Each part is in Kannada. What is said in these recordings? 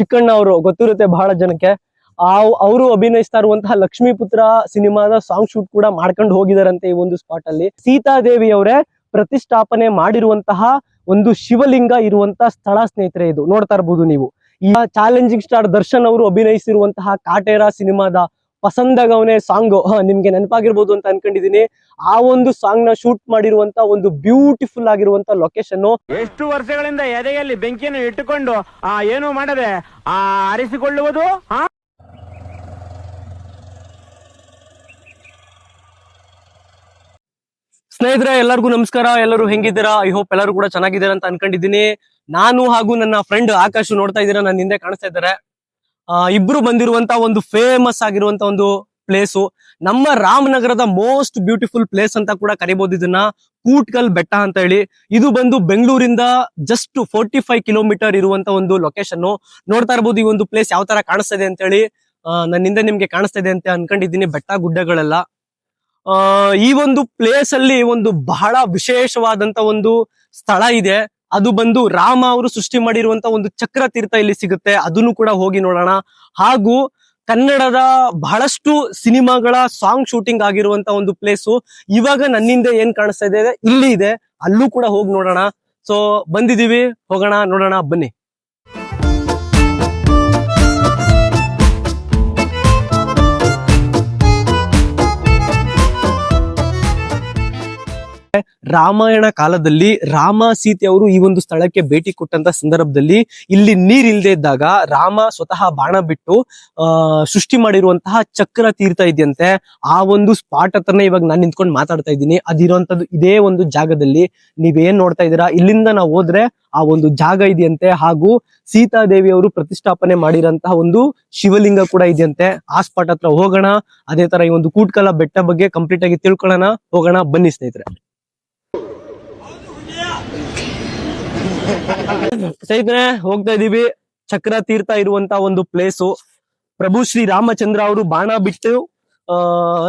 ಚಿಕ್ಕಣ್ಣ ಅವರು ಗೊತ್ತಿರುತ್ತೆ ಬಹಳ ಜನಕ್ಕೆ. ಆ ಅವರು ಅಭಿನಯಿಸ್ತಾ ಇರುವಂತಹ ಲಕ್ಷ್ಮೀಪುತ್ರ ಸಿನಿಮಾದ ಸಾಂಗ್ ಶೂಟ್ ಕೂಡ ಮಾಡ್ಕೊಂಡು ಹೋಗಿದಾರಂತೆ ಈ ಒಂದು ಸ್ಪಾಟ್ ಅಲ್ಲಿ. ಸೀತಾದೇವಿ ಅವರೇ ಪ್ರತಿಷ್ಠಾಪನೆ ಮಾಡಿರುವಂತಹ ಒಂದು ಶಿವಲಿಂಗ ಇರುವಂತಹ ಸ್ಥಳ ಸ್ನೇಹಿತರೆ ಇದು. ನೋಡ್ತಾ ಇರ್ಬೋದು ನೀವು. ಈ ಚಾಲೆಂಜಿಂಗ್ ಸ್ಟಾರ್ ದರ್ಶನ್ ಅವರು ಅಭಿನಯಿಸಿರುವಂತಹ ಕಾಟೇರ ಸಿನಿಮಾದ ಪಸಂದಗವನೆ ಸಾಂಗ್. ನಿಮ್ಗೆ ನೆನಪಾಗಿರ್ಬೋದು ಅಂತ ಅನ್ಕೊಂಡಿದೀನಿ. ಆ ಒಂದು ಸಾಂಗ್ನ ಶೂಟ್ ಮಾಡಿರುವಂತ ಒಂದು ಬ್ಯೂಟಿಫುಲ್ ಆಗಿರುವಂತ ಲೊಕೇಶನ್ ಎಷ್ಟು ವರ್ಷಗಳಿಂದ ಎದೆಯಲ್ಲಿ ಬೆಂಕಿಯನ್ನು ಇಟ್ಟುಕೊಂಡು ಆ ಏನು ಮಾಡದೆ ಆ ಆರಿಸಿಕೊಳ್ಳುವುದು ಸ್ನೇಹಿತರೆ ಎಲ್ಲರಿಗೂ ನಮಸ್ಕಾರ. ಎಲ್ಲರೂ ಹೆಂಗಿದ್ದೀರಾ? ಐ ಹೋಪ್ ಎಲ್ಲರೂ ಕೂಡ ಚೆನ್ನಾಗಿದ್ದೀರಾ ಅಂತ ಅನ್ಕೊಂಡಿದ್ದೀನಿ ನಾನು ಹಾಗೂ ನನ್ನ ಫ್ರೆಂಡ್ ಆಕಾಶ್ ನೋಡ್ತಾ ಇದ್ದೀರಾ. ನನ್ನ ಹಿಂದೆ ಕಾಣಿಸ್ತಾ ಇದ್ದಾರೆ. ಇಬ್ರು ಬಂದಿರುವಂತ ಒಂದು ಫೇಮಸ್ ಆಗಿರುವಂತ ಒಂದು ಪ್ಲೇಸು ನಮ್ಮ ರಾಮನಗರದ ಮೋಸ್ಟ್ ಬ್ಯೂಟಿಫುಲ್ ಪ್ಲೇಸ್ ಅಂತ ಕೂಡ ಕರಿಬಹುದು ಇದನ್ನ. ಕೂಟ್ಕಲ್ ಬೆಟ್ಟ ಅಂತ ಹೇಳಿ. ಇದು ಬಂದು ಬೆಂಗಳೂರಿಂದ ಜಸ್ಟ್ ಫೋರ್ಟಿ ಫೈವ್ ಕಿಲೋಮೀಟರ್ ಇರುವಂತ ಒಂದು ಲೊಕೇಶನ್ ನೋಡ್ತಾ ಇರ್ಬೋದು ಈ ಒಂದು ಪ್ಲೇಸ್ ಯಾವ ತರ ಕಾಣಿಸ್ತಾ ಇದೆ ಅಂತ ಹೇಳಿ. ನನ್ನಿಂದ ನಿಮ್ಗೆ ಕಾಣಿಸ್ತಾ ಇದೆ ಅಂತ ಅನ್ಕೊಂಡಿದ್ದೀನಿ ಬೆಟ್ಟ ಗುಡ್ಡಗಳೆಲ್ಲ. ಈ ಒಂದು ಪ್ಲೇಸ್ ಅಲ್ಲಿ ಒಂದು ಬಹಳ ವಿಶೇಷವಾದಂತ ಒಂದು ಸ್ಥಳ ಇದೆ. ಅದು ಬಂದು ರಾಮ ಅವರು ಸೃಷ್ಟಿ ಮಾಡಿರುವಂತ ಒಂದು ಚಕ್ರ ತೀರ್ಥ ಇಲ್ಲಿ ಸಿಗುತ್ತೆ. ಅದನ್ನು ಕೂಡ ಹೋಗಿ ನೋಡೋಣ. ಹಾಗೂ ಕನ್ನಡದ ಬಹಳಷ್ಟು ಸಿನಿಮಾಗಳ ಸಾಂಗ್ ಶೂಟಿಂಗ್ ಆಗಿರುವಂತ ಒಂದು ಪ್ಲೇಸು. ಇವಾಗ ನನ್ನಿಂದ ಏನ್ ಕಾಣಿಸ್ತಾ ಇದೆ ಇಲ್ಲಿ ಇದೆ. ಅಲ್ಲೂ ಕೂಡ ಹೋಗಿ ನೋಡೋಣ. ಸೊ ಬಂದಿದೀವಿ ಹೋಗೋಣ, ನೋಡೋಣ, ಬನ್ನಿ. ರಾಮಾಯಣ ಕಾಲದಲ್ಲಿ ರಾಮ ಸೀತೆ ಅವರು ಈ ಒಂದು ಸ್ಥಳಕ್ಕೆ ಭೇಟಿ ಕೊಟ್ಟಂತ ಸಂದರ್ಭದಲ್ಲಿ ಇಲ್ಲಿ ನೀರ್ ಇಲ್ಲದೆ ಇದ್ದಾಗ ರಾಮ ಸ್ವತಃ ಬಾಣ ಬಿಟ್ಟು ಸೃಷ್ಟಿ ಮಾಡಿರುವಂತಹ ಚಕ್ರ ತೀರ್ಥ ಇದೆಯಂತೆ. ಆ ಒಂದು ಸ್ಪಾಟ್ ಹತ್ರನೇ ಇವಾಗ ನಾನು ನಿಂತ್ಕೊಂಡು ಮಾತಾಡ್ತಾ ಇದ್ದೀನಿ. ಅದಿರುವಂತದ್ದು ಇದೇ ಒಂದು ಜಾಗದಲ್ಲಿ ನೀವೇನ್ ನೋಡ್ತಾ ಇದ್ದೀರಾ? ಇಲ್ಲಿಂದ ನಾವು ಹೋದ್ರೆ ಆ ಒಂದು ಜಾಗ ಇದೆಯಂತೆ. ಹಾಗೂ ಸೀತಾದೇವಿ ಅವರು ಪ್ರತಿಷ್ಠಾಪನೆ ಮಾಡಿರಂತಹ ಒಂದು ಶಿವಲಿಂಗ ಕೂಡ ಇದೆಯಂತೆ. ಆ ಸ್ಪಾಟ್ ಹತ್ರ ಹೋಗೋಣ. ಅದೇ ತರ ಈ ಒಂದು ಕೂಟ್ಕಲ ಬೆಟ್ಟ ಬಗ್ಗೆ ಕಂಪ್ಲೀಟ್ ಆಗಿ ತಿಳ್ಕೊಳ್ಳೋಣ. ಹೋಗೋಣ. ಬನ್ನಿ ಸ್ನೇಹಿತರೆ. ಸ್ನೇಹಿತರೆ, ಹೋಗ್ತಾ ಇದೀವಿ. ಚಕ್ರ ತೀರ್ಥ ಇರುವಂತ ಒಂದು ಪ್ಲೇಸು ಪ್ರಭು ಶ್ರೀ ರಾಮಚಂದ್ರ ಅವರು ಬಾಣ ಬಿಟ್ಟು, ಆ,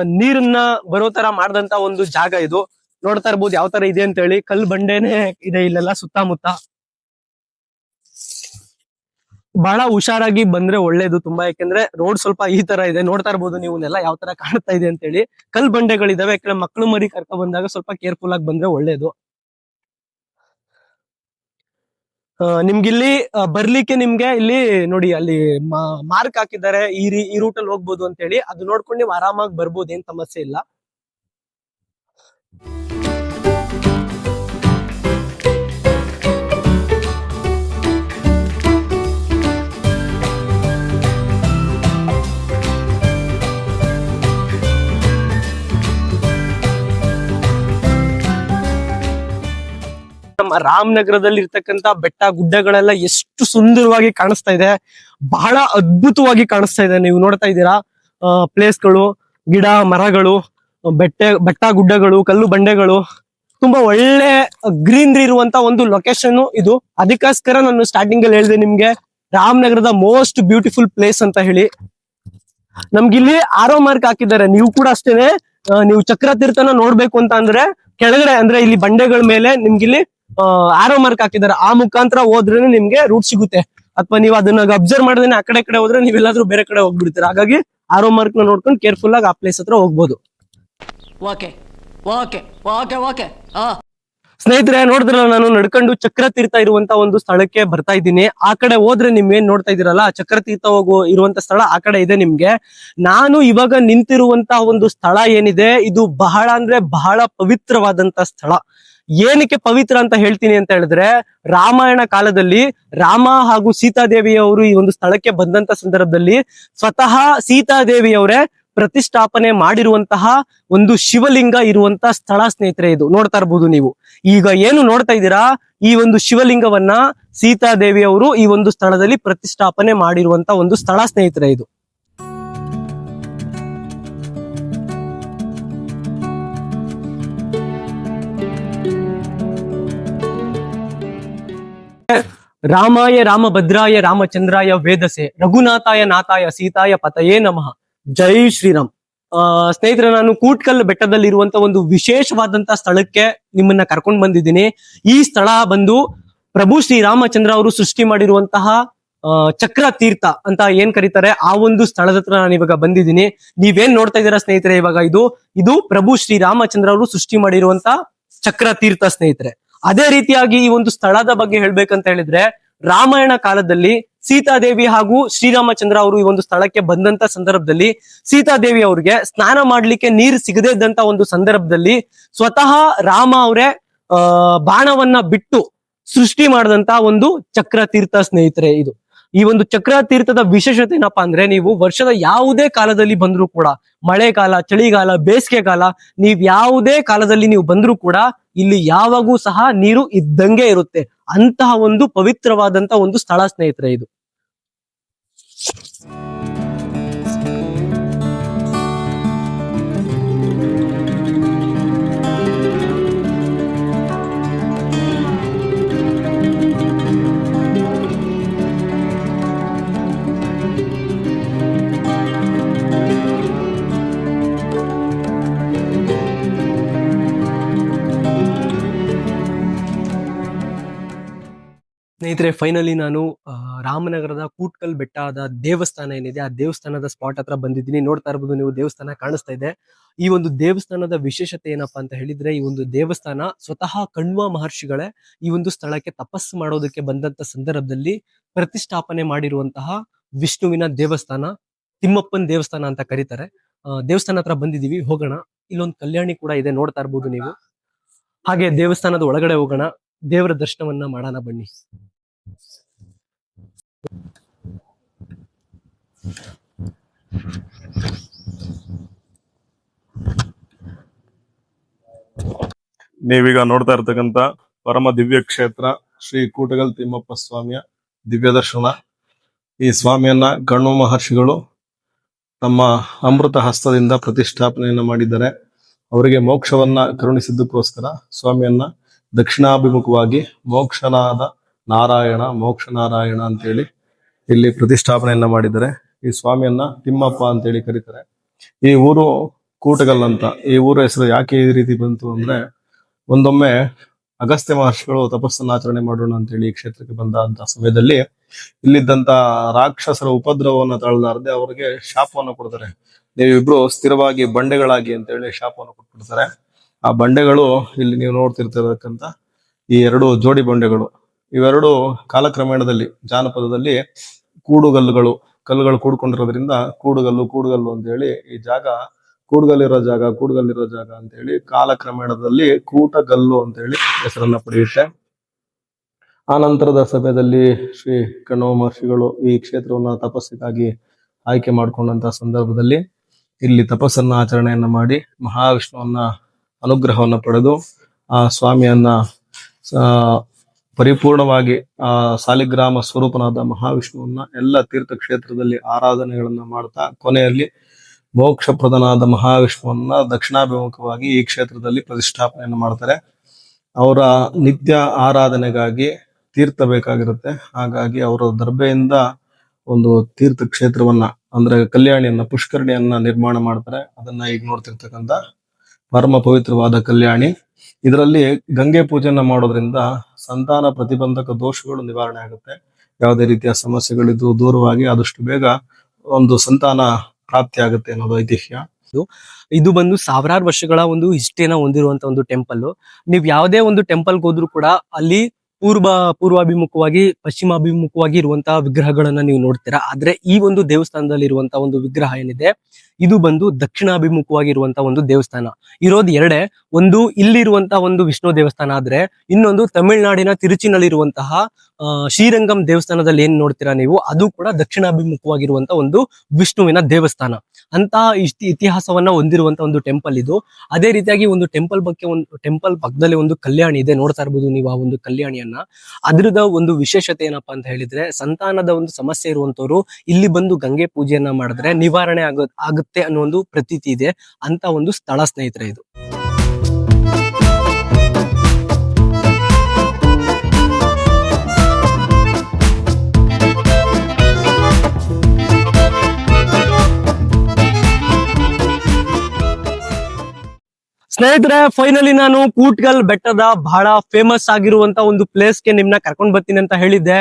ನೀರನ್ನ ಬರೋ ತರ ಮಾಡಿದಂತ ಒಂದು ಜಾಗ ಇದು. ನೋಡ್ತಾ ಇರ್ಬೋದು ಯಾವ ತರ ಇದೆ ಅಂತ ಹೇಳಿ ಕಲ್ ಬಂಡೆನೆ ಇದೆ ಇಲ್ಲೆಲ್ಲ ಸುತ್ತಮುತ್ತ. ಬಹಳ ಹುಷಾರಾಗಿ ಬಂದ್ರೆ ಒಳ್ಳೇದು ತುಂಬಾ. ಯಾಕೆಂದ್ರೆ ರೋಡ್ ಸ್ವಲ್ಪ ಈ ತರ ಇದೆ. ನೋಡ್ತಾ ಇರ್ಬೋದು ನೀವು, ನೆಲ ಯಾವ ತರ ಕಾಣ್ತಾ ಇದೆ ಅಂತ ಹೇಳಿ ಕಲ್ ಬಂಡೆಗಳಿದಾವೆ. ಯಾಕಂದ್ರೆ ಮಕ್ಕಳು ಮರಿ ಕರ್ಕೊಂಡ್ ಬಂದಾಗ ಸ್ವಲ್ಪ ಕೇರ್ಫುಲ್ ಆಗಿ ಬಂದ್ರೆ ಒಳ್ಳೇದು ಆ, ನಿಮ್ಗಿಲ್ಲಿ ಬರ್ಲಿಕ್ಕೆ ನಿಮ್ಗೆ ಇಲ್ಲಿ ನೋಡಿ, ಅಲ್ಲಿ ಮಾರ್ಕ್ ಹಾಕಿದ್ದಾರೆ, ಈ ರೀ, ಈ ರೂಟ್ ಅಲ್ಲಿ ಹೋಗ್ಬೋದು ಅಂತ ಹೇಳಿ ಅದು ನೋಡ್ಕೊಂಡು ನೀವು ಆರಾಮಾಗಿ ಬರ್ಬೋದು, ಏನ್ ಸಮಸ್ಯೆ ಇಲ್ಲ. ನಮ್ಮ ರಾಮನಗರದಲ್ಲಿ ಇರ್ತಕ್ಕಂತ ಬೆಟ್ಟ ಗುಡ್ಡಗಳೆಲ್ಲ ಎಷ್ಟು ಸುಂದರವಾಗಿ ಕಾಣಿಸ್ತಾ ಇದೆ. ಬಹಳ ಅದ್ಭುತವಾಗಿ ಕಾಣಿಸ್ತಾ ಇದೆ. ನೀವು ನೋಡ್ತಾ ಇದ್ದೀರಾ? ಪ್ಲೇಸ್ಗಳು, ಗಿಡ, ಮರಗಳು, ಬೆಟ್ಟ ಬೆಟ್ಟ ಗುಡ್ಡಗಳು, ಕಲ್ಲು ಬಂಡೆಗಳು. ತುಂಬಾ ಒಳ್ಳೆ ಗ್ರೀನ್ರಿ ಇರುವಂತ ಒಂದು ಲೊಕೇಶನ್ ಇದು. ಅದಕ್ಕೋಸ್ಕರ ನಾನು ಸ್ಟಾರ್ಟಿಂಗ್ ಅಲ್ಲಿ ಹೇಳಿದೆ ನಿಮ್ಗೆ, ರಾಮನಗರದ ಮೋಸ್ಟ್ ಬ್ಯೂಟಿಫುಲ್ ಪ್ಲೇಸ್ ಅಂತ ಹೇಳಿ. ನಮ್ಗಿಲ್ಲಿ ಆರೋ ಮಾರ್ಕ್ ಹಾಕಿದ್ದಾರೆ. ನೀವು ಕೂಡ ಅಷ್ಟೇನೆ ನೀವು ಚಕ್ರ ತೀರ್ಥನ ನೋಡ್ಬೇಕು ಅಂತ ಅಂದ್ರೆ, ಕೆಳಗಡೆ ಅಂದ್ರೆ ಇಲ್ಲಿ ಬಂಡೆಗಳ ಮೇಲೆ ನಿಮ್ಗಿಲ್ಲಿ ಆರೋ ಮಾರ್ಕ್ ಹಾಕಿದ್ದಾರೆ. ಆ ಮುಖಾಂತರ ಹೋದ್ರೆ ನಿಮ್ಗೆ ರೂಟ್ ಸಿಗುತ್ತೆ. ಅಥವಾ ನೀವು ಅದನ್ನ ಅಬ್ಸರ್ವ್ ಮಾಡಿದ್ರೆ ಆ ಕಡೆ ಕಡೆ ಹೋದ್ರೆ ನೀವೆಲ್ಲಾದ್ರೂ ಬೇರೆ ಕಡೆ ಹೋಗ್ಬಿಡ್ತೀರ. ಹಾಗಾಗಿ ಆರೋ ಮಾರ್ಕ್ನ ನೋಡ್ಕೊಂಡು ಕೇರ್ಫುಲ್ ಆಗಿ ಆ ಪ್ಲೇಸ್ ಹತ್ರ ಹೋಗ್ಬೋದು. ಸ್ನೇಹಿತರೆ ನೋಡಿದ್ರಲ್ಲ ನಾನು ನಡ್ಕೊಂಡು ಚಕ್ರ ತೀರ್ಥ ಇರುವಂತ ಒಂದು ಸ್ಥಳಕ್ಕೆ ಬರ್ತಾ ಇದ್ದೀನಿ. ಆ ಕಡೆ ಹೋದ್ರೆ ನಿಮ್ ಏನ್ ನೋಡ್ತಾ ಇದೀರಲ್ಲ ಚಕ್ರ ತೀರ್ಥ ಹೋಗೋ ಇರುವಂತ ಸ್ಥಳ ಆ ಕಡೆ ಇದೆ ನಿಮ್ಗೆ. ನಾನು ಇವಾಗ ನಿಂತಿರುವಂತ ಒಂದು ಸ್ಥಳ ಏನಿದೆ? ಇದು ಬಹಳ ಅಂದ್ರೆ ಬಹಳ ಪವಿತ್ರವಾದಂತ ಸ್ಥಳ. ಏನಕ್ಕೆ ಪವಿತ್ರ ಅಂತ ಹೇಳ್ತೀನಿ ಅಂತ ಹೇಳಿದ್ರೆ ರಾಮಾಯಣ ಕಾಲದಲ್ಲಿ ರಾಮ ಹಾಗೂ ಸೀತಾದೇವಿಯವರು ಈ ಒಂದು ಸ್ಥಳಕ್ಕೆ ಬಂದಂತ ಸಂದರ್ಭದಲ್ಲಿ ಸ್ವತಃ ಸೀತಾದೇವಿಯವರೇ ಪ್ರತಿಷ್ಠಾಪನೆ ಮಾಡಿರುವಂತಹ ಒಂದು ಶಿವಲಿಂಗ ಇರುವಂತಹ ಸ್ಥಳ ಸ್ನೇಹಿತರೆ ಇದು. ನೋಡ್ತಾ ಇರ್ಬೋದು ನೀವು. ಈಗ ಏನು ನೋಡ್ತಾ ಇದ್ದೀರಾ? ಈ ಒಂದು ಶಿವಲಿಂಗವನ್ನ ಸೀತಾದೇವಿಯವರು ಈ ಒಂದು ಸ್ಥಳದಲ್ಲಿ ಪ್ರತಿಷ್ಠಾಪನೆ ಮಾಡಿರುವಂತಹ ಒಂದು ಸ್ಥಳ ಸ್ನೇಹಿತರೆ ಇದು. ರಾಮಾಯ ರಾಮಭದ್ರಾಯ ರಾಮಚಂದ್ರಾಯ ವೇದಸೆ ರಘುನಾಥಾಯ ನಾಥಾಯ ಸೀತಾಯ ಪತಯೇ ನಮಃ. ಜೈ ಶ್ರೀರಾಮ್. ಆ, ಸ್ನೇಹಿತರೆ, ನಾನು ಕೂಟ್ಕಲ್ ಬೆಟ್ಟದಲ್ಲಿ ಇರುವಂತ ಒಂದು ವಿಶೇಷವಾದಂತ ಸ್ಥಳಕ್ಕೆ ನಿಮ್ಮನ್ನ ಕರ್ಕೊಂಡ್ ಬಂದಿದ್ದೀನಿ. ಈ ಸ್ಥಳ ಬಂದು ಪ್ರಭು ಶ್ರೀ ರಾಮಚಂದ್ರ ಅವರು ಸೃಷ್ಟಿ ಮಾಡಿರುವಂತಹ ಚಕ್ರ ತೀರ್ಥ ಅಂತ ಏನ್ ಕರೀತಾರೆ? ಆ ಒಂದು ಸ್ಥಳದ ಹತ್ರ ನಾನು ಇವಾಗ ಬಂದಿದ್ದೀನಿ. ನೀವೇನ್ ನೋಡ್ತಾ ಇದ್ದೀರಾ ಸ್ನೇಹಿತರೆ ಇವಾಗ ಇದು? ಇದು ಪ್ರಭು ಶ್ರೀ ರಾಮಚಂದ್ರ ಅವರು ಸೃಷ್ಟಿ ಮಾಡಿರುವಂತ ಚಕ್ರ ತೀರ್ಥ ಸ್ನೇಹಿತರೆ. ಅದೇ ರೀತಿಯಾಗಿ ಈ ಒಂದು ಸ್ಥಳದ ಬಗ್ಗೆ ಹೇಳ್ಬೇಕಂತ ಹೇಳಿದ್ರೆ ರಾಮಾಯಣ ಕಾಲದಲ್ಲಿ ಸೀತಾದೇವಿ ಹಾಗೂ ಶ್ರೀರಾಮಚಂದ್ರ ಅವರು ಈ ಒಂದು ಸ್ಥಳಕ್ಕೆ ಬಂದಂತ ಸಂದರ್ಭದಲ್ಲಿ ಸೀತಾದೇವಿ ಅವ್ರಿಗೆ ಸ್ನಾನ ಮಾಡ್ಲಿಕ್ಕೆ ನೀರು ಸಿಗದೇ ಇದ್ದಂತ ಒಂದು ಸಂದರ್ಭದಲ್ಲಿ ಸ್ವತಃ ರಾಮ ಅವರೇ ಬಾಣವನ್ನ ಬಿಟ್ಟು ಸೃಷ್ಟಿ ಮಾಡಿದಂತ ಒಂದು ಚಕ್ರ ತೀರ್ಥ ಸ್ನೇಹಿತರೆ ಇದು. ಈ ಒಂದು ಚಕ್ರ ತೀರ್ಥದ ವಿಶೇಷತೆ ಏನಪ್ಪಾ ಅಂದ್ರೆ ನೀವು ವರ್ಷದ ಯಾವುದೇ ಕಾಲದಲ್ಲಿ ಬಂದ್ರೂ ಕೂಡ, ಮಳೆಗಾಲ, ಚಳಿಗಾಲ ಬೇಸಿಗೆ ಕಾಲ ನೀವ್ ಯಾವುದೇ ಕಾಲದಲ್ಲಿ ನೀವು ಬಂದ್ರೂ ಕೂಡ ಇಲ್ಲಿ ಯಾವಾಗೂ ಸಹ ನೀರು ಇದ್ದಂಗೆ ಇರುತ್ತೆ. ಅಂತಹ ಒಂದು ಪವಿತ್ರವಾದಂತ ಒಂದು ಸ್ಥಳ ಸ್ನೇಹಿತರೆ ಇದು. ಸ್ನೇಹಿತರೆ ಫೈನಲಿ ನಾನು ರಾಮನಗರದ ಕೂಟ್ಕಲ್ ಬೆಟ್ಟದ ದೇವಸ್ಥಾನ ಏನಿದೆ, ಆ ದೇವಸ್ಥಾನದ ಸ್ಪಾಟ್ ಹತ್ರ ಬಂದಿದ್ದೀನಿ. ನೋಡ್ತಾ ಇರ್ಬೋದು ನೀವು, ದೇವಸ್ಥಾನ ಕಾಣಿಸ್ತಾ ಇದೆ. ಈ ಒಂದು ದೇವಸ್ಥಾನದ ವಿಶೇಷತೆ ಏನಪ್ಪಾ ಅಂತ ಹೇಳಿದ್ರೆ, ಈ ಒಂದು ದೇವಸ್ಥಾನ ಸ್ವತಃ ಕಣ್ವ ಮಹರ್ಷಿಗಳೇ ಈ ಒಂದು ಸ್ಥಳಕ್ಕೆ ತಪಸ್ಸು ಮಾಡೋದಕ್ಕೆ ಬಂದಂತ ಸಂದರ್ಭದಲ್ಲಿ ಪ್ರತಿಷ್ಠಾಪನೆ ಮಾಡಿರುವಂತಹ ವಿಷ್ಣುವಿನ ದೇವಸ್ಥಾನ, ತಿಮ್ಮಪ್ಪನ ದೇವಸ್ಥಾನ ಅಂತ ಕರೀತಾರೆ. ದೇವಸ್ಥಾನ ಹತ್ರ ಬಂದಿದೀವಿ ಹೋಗೋಣ. ಇಲ್ಲೊಂದು ಕಲ್ಯಾಣಿ ಕೂಡ ಇದೆ, ನೋಡ್ತಾ ಇರ್ಬೋದು ನೀವು. ಹಾಗೆ ದೇವಸ್ಥಾನದ ಒಳಗಡೆ ಹೋಗೋಣ, ದೇವರ ದರ್ಶನವನ್ನ ಮಾಡೋಣ ಬನ್ನಿ. ನೀವೀಗ ನೋಡ್ತಾ ಇರ್ತಕ್ಕಂತ ಪರಮ ದಿವ್ಯ ಕ್ಷೇತ್ರ ಶ್ರೀ ಕೂಟಗಲ್ ತಿಮ್ಮಪ್ಪ ಸ್ವಾಮಿಯ ದಿವ್ಯ ದರ್ಶನ. ಈ ಸ್ವಾಮಿಯನ್ನ ಕಣ್ಣು ಮಹರ್ಷಿಗಳು ತಮ್ಮ ಅಮೃತ ಹಸ್ತದಿಂದ ಪ್ರತಿಷ್ಠಾಪನೆಯನ್ನ ಮಾಡಿದ್ದಾರೆ. ಅವರಿಗೆ ಮೋಕ್ಷವನ್ನ ಕರುಣಿಸಿದ್ದಕ್ಕೋಸ್ಕರ ಸ್ವಾಮಿಯನ್ನ ದಕ್ಷಿಣಾಭಿಮುಖವಾಗಿ ಮೋಕ್ಷನಾದ ನಾರಾಯಣ, ಮೋಕ್ಷ ನಾರಾಯಣ ಅಂತೇಳಿ ಇಲ್ಲಿ ಪ್ರತಿಷ್ಠಾಪನೆಯನ್ನ ಮಾಡಿದ್ದಾರೆ. ಈ ಸ್ವಾಮಿಯನ್ನ ತಿಮ್ಮಪ್ಪ ಅಂತೇಳಿ ಕರೀತಾರೆ. ಈ ಊರು ಕೂಟಗಲ್ ಅಂತ ಈ ಊರ ಹೆಸರು ಯಾಕೆ ಈ ರೀತಿ ಬಂತು ಅಂದ್ರೆ ಒಂದೊಮ್ಮೆ ಅಗಸ್ತ್ಯ ಮಹರ್ಷಿಗಳು ತಪಸ್ಸನ್ನ ಆಚರಣೆ ಮಾಡೋಣ ಅಂತೇಳಿ ಈ ಕ್ಷೇತ್ರಕ್ಕೆ ಬಂದಂತ ಸಮಯದಲ್ಲಿ ಇಲ್ಲಿದ್ದಂತ ರಾಕ್ಷಸರ ಉಪದ್ರವವನ್ನು ತಾಳಲಾರದೆ ಅವರಿಗೆ ಶಾಪವನ್ನು ಕೊಡ್ತಾರೆ. ನೀವಿಬ್ರು ಸ್ಥಿರವಾಗಿ ಬಂಡೆಗಳಾಗಿ ಅಂತೇಳಿ ಶಾಪವನ್ನು ಕೊಟ್ಬಿಡ್ತಾರೆ. ಆ ಬಂಡೆಗಳು ಇಲ್ಲಿ ನೀವು ನೋಡ್ತಿರ್ತಿರತಕ್ಕಂತ ಈ ಎರಡು ಜೋಡಿ ಬಂಡೆಗಳು. ಇವೆರಡು ಕಾಲಕ್ರಮೇಣದಲ್ಲಿ ಜಾನಪದದಲ್ಲಿ ಕೂಡುಗಲ್ಲುಗಳು, ಕಲ್ಲುಗಳು ಕೂಡ್ಕೊಂಡಿರೋದ್ರಿಂದ ಕೂಡುಗಲ್ಲು ಕೂಡುಗಲ್ಲು ಅಂತ ಹೇಳಿ ಈ ಜಾಗ, ಕೂಡುಗಲ್ಲಿರೋ ಜಾಗ ಕೂಡುಗಲ್ಲಿರೋ ಜಾಗ ಅಂತ ಹೇಳಿ ಕಾಲಕ್ರಮೇಣದಲ್ಲಿ ಕೂಟಗಲ್ಲು ಅಂತ ಹೇಳಿ ಹೆಸರನ್ನ ಪಡೆಯುತ್ತೆ. ಆ ನಂತರದ ಸಭೆಯಲ್ಲಿ ಶ್ರೀ ಕಣ್ಣೋ ಮಹರ್ಷಿಗಳು ಈ ಕ್ಷೇತ್ರವನ್ನ ತಪಸ್ಸಿಗಾಗಿ ಆಯ್ಕೆ ಮಾಡಿಕೊಂಡಂತ ಸಂದರ್ಭದಲ್ಲಿ ಇಲ್ಲಿ ತಪಸ್ಸನ್ನ ಆಚರಣೆಯನ್ನ ಮಾಡಿ ಮಹಾವಿಷ್ಣುವನ್ನ ಅನುಗ್ರಹವನ್ನ ಪಡೆದು ಆ ಸ್ವಾಮಿಯನ್ನ ಪರಿಪೂರ್ಣವಾಗಿ ಆ ಸಾಲಿಗ್ರಾಮ ಸ್ವರೂಪನಾದ ಮಹಾವಿಷ್ಣುವನ್ನ ಎಲ್ಲ ತೀರ್ಥ ಕ್ಷೇತ್ರದಲ್ಲಿ ಆರಾಧನೆಗಳನ್ನ ಮಾಡ್ತಾ ಕೊನೆಯಲ್ಲಿ ಮೋಕ್ಷಪ್ರದನಾದ ಮಹಾವಿಷ್ಣುವನ್ನ ದಕ್ಷಿಣಾಭಿಮುಖವಾಗಿ ಈ ಕ್ಷೇತ್ರದಲ್ಲಿ ಪ್ರತಿಷ್ಠಾಪನೆಯನ್ನು ಮಾಡ್ತಾರೆ. ಅವರ ನಿತ್ಯ ಆರಾಧನೆಗಾಗಿ ತೀರ್ಥ ಬೇಕಾಗಿರುತ್ತೆ. ಹಾಗಾಗಿ ಅವರ ದರ್ಬೆಯಿಂದ ಒಂದು ತೀರ್ಥ ಕ್ಷೇತ್ರವನ್ನ ಅಂದ್ರೆ ಕಲ್ಯಾಣಿಯನ್ನ, ಪುಷ್ಕರಣಿಯನ್ನ ನಿರ್ಮಾಣ ಮಾಡ್ತಾರೆ. ಅದನ್ನ ಈಗ ನೋಡ್ತಿರ್ತಕ್ಕಂಥ ಪರಮ ಪವಿತ್ರವಾದ ಕಲ್ಯಾಣಿ. ಇದರಲ್ಲಿ ಗಂಗೆ ಪೂಜೆಯನ್ನ ಮಾಡೋದ್ರಿಂದ ಸಂತಾನ ಪ್ರತಿಬಂಧಕ ದೋಷಗಳು ನಿವಾರಣೆ ಆಗುತ್ತೆ. ಯಾವುದೇ ರೀತಿಯ ಸಮಸ್ಯೆಗಳಿದ್ದು ದೂರವಾಗಿ ಆದಷ್ಟು ಬೇಗ ಒಂದು ಸಂತಾನ ಪ್ರಾಪ್ತಿ ಆಗುತ್ತೆ ಅನ್ನೋದು ಐತಿಹ್ಯ. ಇದು ಬಂದು ಸಾವಿರಾರು ವರ್ಷಗಳ ಒಂದು ಹಿಸ್ಟ್ರಿನ ಹೊಂದಿರುವಂತ ಒಂದು ಟೆಂಪಲ್ ನೀವು ಯಾವುದೇ ಒಂದು ಟೆಂಪಲ್ಗೆ ಹೋದ್ರು ಕೂಡ ಅಲ್ಲಿ ಪೂರ್ವ ಪೂರ್ವಾಭಿಮುಖವಾಗಿ, ಪಶ್ಚಿಮಾಭಿಮುಖವಾಗಿ ಇರುವಂತಹ ವಿಗ್ರಹಗಳನ್ನ ನೀವು ನೋಡ್ತೀರಾ. ಆದ್ರೆ ಈ ಒಂದು ದೇವಸ್ಥಾನದಲ್ಲಿ ಇರುವಂತಹ ಒಂದು ವಿಗ್ರಹ ಏನಿದೆ, ಇದು ಬಂದು ದಕ್ಷಿಣಾಭಿಮುಖವಾಗಿ ಇರುವಂತಹ ಒಂದು ದೇವಸ್ಥಾನ. ಇರೋದು ಎರಡೇ, ಒಂದು ಇಲ್ಲಿರುವಂತಹ ಒಂದು ವಿಷ್ಣು ದೇವಸ್ಥಾನ ಆದ್ರೆ, ಇನ್ನೊಂದು ತಮಿಳುನಾಡಿನ ತಿರುಚಿನಲ್ಲಿರುವಂತಹ ಶ್ರೀರಂಗಂ ದೇವಸ್ಥಾನದಲ್ಲಿ ಏನ್ ನೋಡ್ತೀರಾ ನೀವು? ಅದು ಕೂಡ ದಕ್ಷಿಣಾಭಿಮುಖವಾಗಿರುವಂತ ಒಂದು ವಿಷ್ಣುವಿನ ದೇವಸ್ಥಾನ. ಅಂತ ಇಷ್ಟು ಇತಿಹಾಸವನ್ನ ಹೊಂದಿರುವಂತ ಒಂದು ಟೆಂಪಲ್ ಇದು. ಅದೇ ರೀತಿಯಾಗಿ ಒಂದು ಟೆಂಪಲ್ ಬಗ್ಗೆ ಒಂದು ಟೆಂಪಲ್ ಪಕ್ಕದಲ್ಲಿ ಒಂದು ಕಲ್ಯಾಣಿ ಇದೆ. ನೋಡ್ತಾ ಇರ್ಬೋದು ನೀವು ಆ ಒಂದು ಕಲ್ಯಾಣಿಯನ್ನ. ಅದ್ರದ ಒಂದು ವಿಶೇಷತೆ ಏನಪ್ಪಾ ಅಂತ ಹೇಳಿದ್ರೆ, ಸಂತಾನದ ಒಂದು ಸಮಸ್ಯೆ ಇರುವಂತವ್ರು ಇಲ್ಲಿ ಬಂದು ಗಂಗೆ ಪೂಜೆಯನ್ನ ಮಾಡಿದ್ರೆ ನಿವಾರಣೆ ಆಗೋ, ಆಗುತ್ತೆ ಅನ್ನೋ ಒಂದು ಪ್ರತೀತಿ ಇದೆ ಅಂತ ಒಂದು ಸ್ಥಳ ಸ್ನೇಹಿತರೆ ಇದು. ಸ್ನೇಹಿತರೆ ಫೈನಲಿ ನಾನು ಕೂಟ್ಗಲ್ ಬೆಟ್ಟದ ಬಹಳ ಫೇಮಸ್ ಆಗಿರುವಂತ ಒಂದು ಪ್ಲೇಸ್ಗೆ ನಿಮ್ನ ಕರ್ಕೊಂಡ್ ಬರ್ತೀನಿ ಅಂತ ಹೇಳಿದ್ದೆ.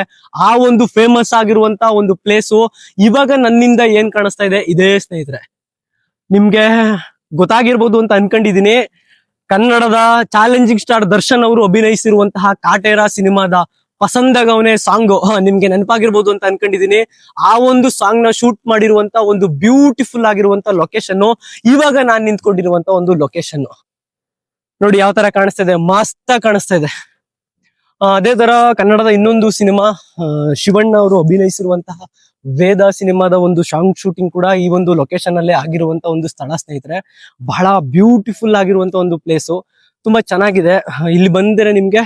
ಆ ಒಂದು ಫೇಮಸ್ ಆಗಿರುವಂತ ಒಂದು ಪ್ಲೇಸು ಇವಾಗ ನನ್ನಿಂದ ಏನ್ ಕಾಣಿಸ್ತಾ ಇದೆ? ಇದೇ ಸ್ನೇಹಿತರೆ. ನಿಮ್ಗೆ ಗೊತ್ತಾಗಿರ್ಬೋದು ಅಂತ ಅನ್ಕೊಂಡಿದೀನಿ. ಕನ್ನಡದ ಚಾಲೆಂಜಿಂಗ್ ಸ್ಟಾರ್ ದರ್ಶನ್ ಅವರು ಅಭಿನಯಿಸಿರುವಂತಹ ಕಾಟೇರ ಸಿನಿಮಾದ ಪಸಂದಗವನೆ ಸಾಂಗ್ ನಿಮ್ಗೆ ನೆನಪಾಗಿರ್ಬೋದು ಅಂತ ಅನ್ಕೊಂಡಿದೀನಿ. ಆ ಒಂದು ಸಾಂಗ್ನ ಶೂಟ್ ಮಾಡಿರುವಂತ ಒಂದು ಬ್ಯೂಟಿಫುಲ್ ಆಗಿರುವಂತ ಲೊಕೇಶನ್ ಇವಾಗ ನಾನ್ ನಿಂತ್ಕೊಂಡಿರುವಂತ ಒಂದು ಲೊಕೇಶನ್ ನೋಡಿ ಯಾವ ತರ ಕಾಣಿಸ್ತಾ ಇದೆ ಮಸ್ತ್ ಕಾಣಿಸ್ತಾ ಇದೆ ಅದೇ ತರ ಕನ್ನಡದ ಇನ್ನೊಂದು ಸಿನಿಮಾ ಶಿವಣ್ಣ ಅವರು ಅಭಿನಯಿಸಿರುವಂತಹ ವೇದ ಸಿನಿಮಾದ ಒಂದು ಶಾಂಗ್ ಶೂಟಿಂಗ್ ಕೂಡ ಈ ಒಂದು ಲೊಕೇಶನ್ ಅಲ್ಲೇ ಆಗಿರುವಂತ ಒಂದು ಸ್ಥಳ, ಸ್ನೇಹಿತರೆ. ಬಹಳ ಬ್ಯೂಟಿಫುಲ್ ಆಗಿರುವಂತ ಒಂದು ಪ್ಲೇಸು ತುಂಬಾ ಚೆನ್ನಾಗಿದೆ. ಇಲ್ಲಿ ಬಂದರೆ ನಿಮ್ಗೆ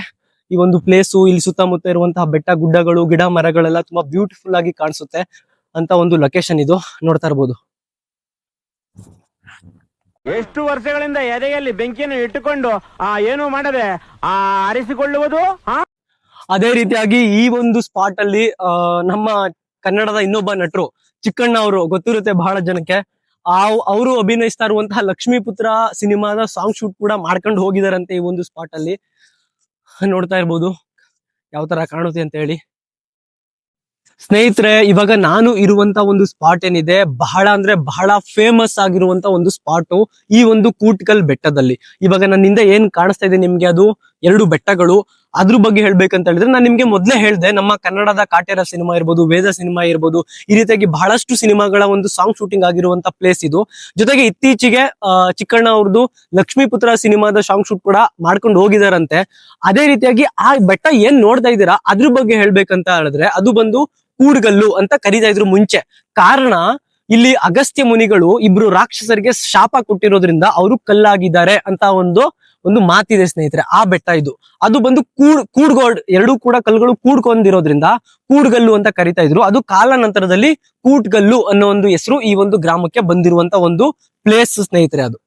ಈ ಒಂದು ಪ್ಲೇಸು ಇಲ್ಲಿ ಸುತ್ತಮುತ್ತ ಇರುವಂತಹ ಬೆಟ್ಟ ಗುಡ್ಡಗಳು, ಗಿಡ ಮರಗಳೆಲ್ಲ ತುಂಬಾ ಬ್ಯೂಟಿಫುಲ್ ಆಗಿ ಕಾಣಿಸುತ್ತೆ ಅಂತ ಒಂದು ಲೊಕೇಶನ್ ಇದು. ನೋಡ್ತಾ ಇರ್ಬೋದು. ಎಷ್ಟು ವರ್ಷಗಳಿಂದ ಎದೆಯಲ್ಲಿ ಬೆಂಕಿಯನ್ನು ಇಟ್ಟುಕೊಂಡು, ಆ, ಏನು ಮಾಡದೆ, ಆ ಆರಿಸಿಕೊಳ್ಳುವುದು ಅದೇ ರೀತಿಯಾಗಿ ಈ ಒಂದು ಸ್ಪಾಟ್ ಅಲ್ಲಿ ನಮ್ಮ ಕನ್ನಡದ ಇನ್ನೊಬ್ಬ ನಟರು, ಚಿಕ್ಕಣ್ಣ ಅವರು, ಗೊತ್ತಿರುತ್ತೆ ಬಹಳ ಜನಕ್ಕೆ. ಆ, ಅವರು ಅಭಿನಯಿಸ್ತಾ ಇರುವಂತಹ ಲಕ್ಷ್ಮೀಪುತ್ರ ಸಿನಿಮಾದ ಸಾಂಗ್ ಶೂಟ್ ಕೂಡ ಮಾಡ್ಕೊಂಡು ಹೋಗಿದಾರಂತೆ ಈ ಒಂದು ಸ್ಪಾಟ್ ಅಲ್ಲಿ. ನೋಡ್ತಾ ಇರ್ಬೋದು, ಯಾವ ತರ ಕಾಣುತ್ತೆ ಅಂತ ಹೇಳಿ. ಸ್ನೇಹಿತರೆ, ಇವಾಗ ನಾನು ಇರುವಂತ ಒಂದು ಸ್ಪಾಟ್ ಏನಿದೆ, ಬಹಳ ಅಂದ್ರೆ ಬಹಳ ಫೇಮಸ್ ಆಗಿರುವಂತ ಒಂದು ಸ್ಪಾಟ್ ಈ ಒಂದು ಕೂಟ್ಕಲ್ ಬೆಟ್ಟದಲ್ಲಿ. ಇವಾಗ ನನ್ನಿಂದ ಏನ್ ಕಾಣಿಸ್ತಾ ಇದೆ ನಿಮ್ಗೆ ಅದು? ಎರಡು ಬೆಟ್ಟಗಳು. ಅದ್ರ ಬಗ್ಗೆ ಹೇಳ್ಬೇಕಂತ ಹೇಳಿದ್ರೆ ನಾನು ನಿಮ್ಗೆ ಮೊದ್ಲೇ ಹೇಳ್ದೆ, ನಮ್ಮ ಕನ್ನಡದ ಕಾಟೇರ ಸಿನಿಮಾ ಇರ್ಬೋದು, ವೇದ ಸಿನಿಮಾ ಇರ್ಬೋದು, ಈ ರೀತಿಯಾಗಿ ಬಹಳಷ್ಟು ಸಿನಿಮಾಗಳ ಒಂದು ಸಾಂಗ್ ಶೂಟಿಂಗ್ ಆಗಿರುವಂತ ಪ್ಲೇಸ್ ಇದು. ಜೊತೆಗೆ ಇತ್ತೀಚೆಗೆ ಚಿಕ್ಕಣ್ಣ ಅವ್ರದ್ದು ಲಕ್ಷ್ಮೀಪುತ್ರ ಸಿನಿಮಾದ ಸಾಂಗ್ ಶೂಟ್ ಕೂಡ ಮಾಡ್ಕೊಂಡು ಹೋಗಿದಾರಂತೆ. ಅದೇ ರೀತಿಯಾಗಿ ಆ ಬೆಟ್ಟ ಏನ್ ನೋಡ್ತಾ ಇದ್ದೀರಾ, ಅದ್ರ ಬಗ್ಗೆ ಹೇಳ್ಬೇಕಂತ ಹೇಳಿದ್ರೆ ಅದು ಬಂದು ಕೂಡ್ಗಲ್ಲು ಅಂತ ಕರೀತಾ ಇದ್ರು ಮುಂಚೆ. ಕಾರಣ, ಇಲ್ಲಿ ಅಗಸ್ತ್ಯ ಮುನಿಗಳು ಇಬ್ರು ರಾಕ್ಷಸರಿಗೆ ಶಾಪ ಕೊಟ್ಟಿರೋದ್ರಿಂದ ಅವರು ಕಲ್ಲಾಗಿದ್ದಾರೆ ಅಂತ ಒಂದು ಒಂದು ಮಾತಿದೆ ಸ್ನೇಹಿತರೆ, ಆ ಬೆಟ್ಟ ಇದು. ಅದು ಬಂದು ಕೂಡ್, ಕೂಡ್ಗೋಡ್, ಎರಡೂ ಕೂಡ ಕಲ್ಲುಗಳು ಕೂಡ್ಕೊಂಡಿರೋದ್ರಿಂದ ಕೂಡ್ಗಲ್ಲು ಅಂತ ಕರಿತಾ ಇದ್ರು. ಅದು ಕಾಲಾನಂತರದಲ್ಲಿ ಕೂಟ್ಗಲ್ಲು ಅನ್ನೋ ಒಂದು ಹೆಸರು ಈ ಒಂದು ಗ್ರಾಮಕ್ಕೆ ಬಂದಿರುವಂತ ಒಂದು ಪ್ಲೇಸ್ ಸ್ನೇಹಿತರೆ ಅದು.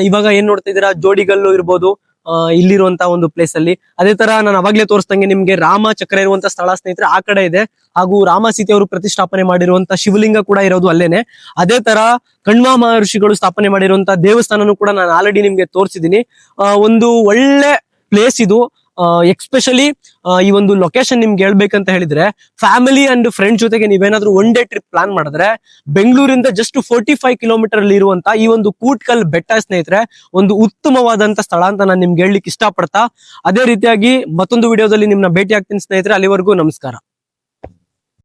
ಇವಾಗ ಏನ್ ನೋಡ್ತಾ ಇದೀರಾ ಜೋಡಿಗಲ್ಲು ಇರ್ಬೋದು ಆ, ಇಲ್ಲಿರುವಂತ ಒಂದು ಪ್ಲೇಸ್ ಅಲ್ಲಿ. ಅದೇ ತರ ನಾನು ಅವಾಗ್ಲೇ ತೋರಿಸ್ದಂಗೆ ನಿಮ್ಗೆ ರಾಮ ಚಕ್ರ ಇರುವಂತ ಸ್ಥಳ ಸ್ನೇಹಿತರೆ ಆ ಕಡೆ ಇದೆ. ಹಾಗೂ ರಾಮ ಸೀತೆ ಅವರು ಪ್ರತಿಷ್ಠಾಪನೆ ಮಾಡಿರುವಂತ ಶಿವಲಿಂಗ ಕೂಡ ಇರೋದು ಅಲ್ಲೇನೆ. ಅದೇ ತರ ಕಣ್ವ ಮಹರ್ಷಿಗಳು ಸ್ಥಾಪನೆ ಮಾಡಿರುವಂತ ದೇವಸ್ಥಾನನೂ ಕೂಡ ನಾನು ಆಲ್ರೆಡಿ ನಿಮ್ಗೆ ತೋರಿಸಿದೀನಿ. ಒಂದು ಒಳ್ಳೆ ಪ್ಲೇಸ್ ಇದು. ಎಕ್ಸ್ಪೆಷಲಿ ಈ ಒಂದು ಲೊಕೇಶನ್ ನಿಮ್ಗೆ ಹೇಳ್ಬೇಕಂತ ಹೇಳಿದ್ರೆ ಫ್ಯಾಮಿಲಿ ಅಂಡ್ ಫ್ರೆಂಡ್ ಜೊತೆಗೆ ನೀವೇನಾದ್ರೂ ಒನ್ ಡೇ ಟ್ರಿಪ್ ಪ್ಲಾನ್ ಮಾಡಿದ್ರೆ, ಬೆಂಗಳೂರಿಂದ ಜಸ್ಟ್ ಫೋರ್ಟಿ ಫೈವ್ ಕಿಲೋಮೀಟರ್ ಅಲ್ಲಿ ಇರುವಂತ ಈ ಒಂದು ಕೂಟ್ಕಲ್ ಬೆಟ್ಟ ಸ್ನೇಹಿತರೆ, ಒಂದು ಉತ್ತಮವಾದಂತ ಸ್ಥಳ ಅಂತ ನಾನು ನಿಮ್ಗೆ ಹೇಳಲಿಕ್ಕೆ ಇಷ್ಟಪಡ್ತಾ, ಅದೇ ರೀತಿಯಾಗಿ ಮತ್ತೊಂದು ವಿಡಿಯೋದಲ್ಲಿ ನಿಮ್ನ ಭೇಟಿ ಆಗ್ತೀನಿ ಸ್ನೇಹಿತರೆ, ಅಲ್ಲಿವರೆಗೂ ನಮಸ್ಕಾರ.